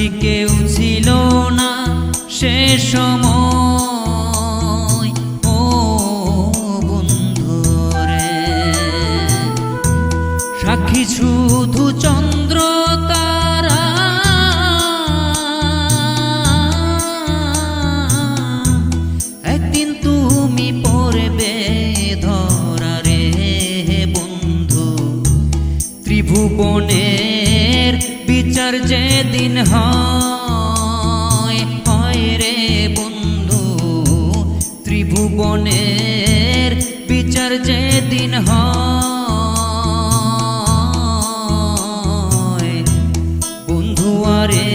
কাছে কেউ ছিল না সে সময়। দিন হয়। বন্ধু আরে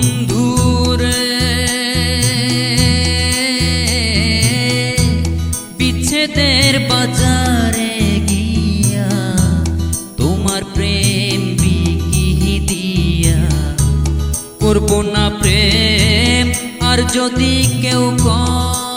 বন্ধুরে, বিচ্ছেদের বাজারে গিয়া তোমার প্রেম বিকি দিয়া। করব না প্রেম, আর যদি কেউ কর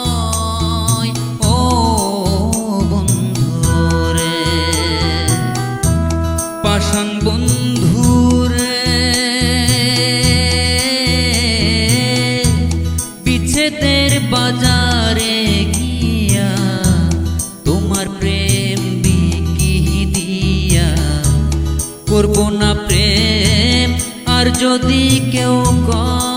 করব না প্রেম। আর যদি কেউ কয়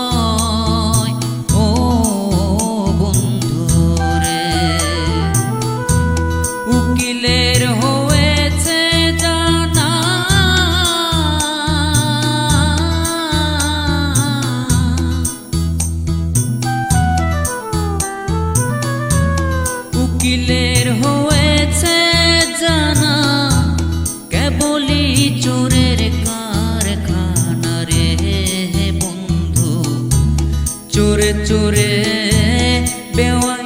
চোরে চোরে বেওয়া